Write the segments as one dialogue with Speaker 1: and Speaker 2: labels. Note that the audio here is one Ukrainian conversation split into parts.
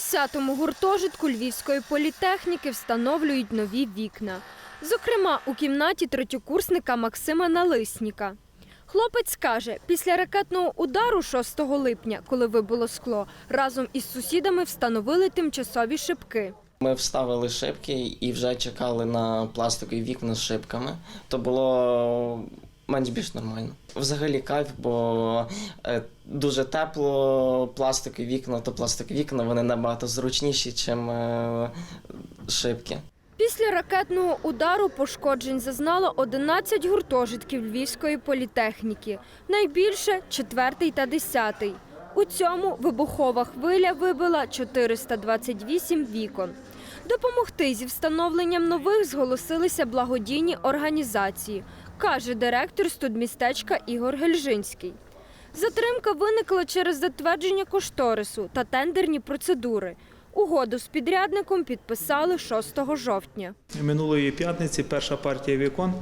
Speaker 1: 10-му гуртожитку Львівської політехніки встановлюють нові вікна. Зокрема, у кімнаті третьокурсника Максима Налисніка. Хлопець каже, після ракетного удару 6 липня, коли вибуло скло, разом із сусідами встановили тимчасові шибки.
Speaker 2: Ми вставили шибки і вже чекали на пластикові вікна з шибками. То було менш більш нормально. Взагалі кайф, бо е, дуже тепло, пластикові вікна, то пластикові вікна вони набагато зручніші, ніж е, шибки.
Speaker 1: Після ракетного удару пошкоджень зазнало 11 гуртожитків Львівської політехніки, найбільше 4 та 10. У цьому вибухова хвиля вибила 428 вікон. Допомогти зі встановленням нових зголосилися благодійні організації, каже директор студмістечка Ігор Гельжинський. Затримка виникла через затвердження кошторису та тендерні процедури. Угоду з підрядником підписали 6 жовтня.
Speaker 3: Минулої п'ятниці перша партія вікон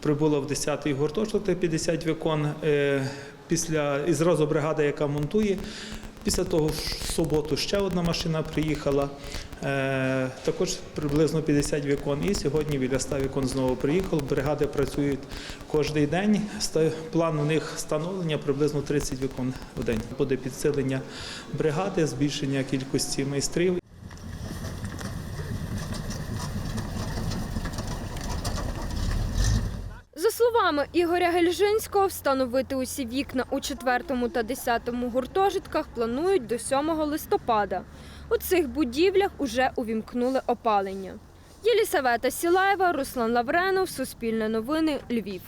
Speaker 3: прибула в 10-й гуртожиток, 50 вікон. Е, Після і зразу бригада, яка монтує. Після того в суботу ще одна машина приїхала. Е, також приблизно 50 вікон. І сьогодні біля 100 вікон знову приїхало. Бригади працюють кожен день. План у них встановлення приблизно 30 вікон в день. Буде підсилення бригади, збільшення кількості майстрів
Speaker 1: словами Ігоря Гельжинського, встановити усі вікна у 4 та 10 гуртожитках планують до 7 листопада. У цих будівлях уже увімкнули опалення. Єлісавета Сілаєва, Руслан Лавренов, Суспільне новини, Львів.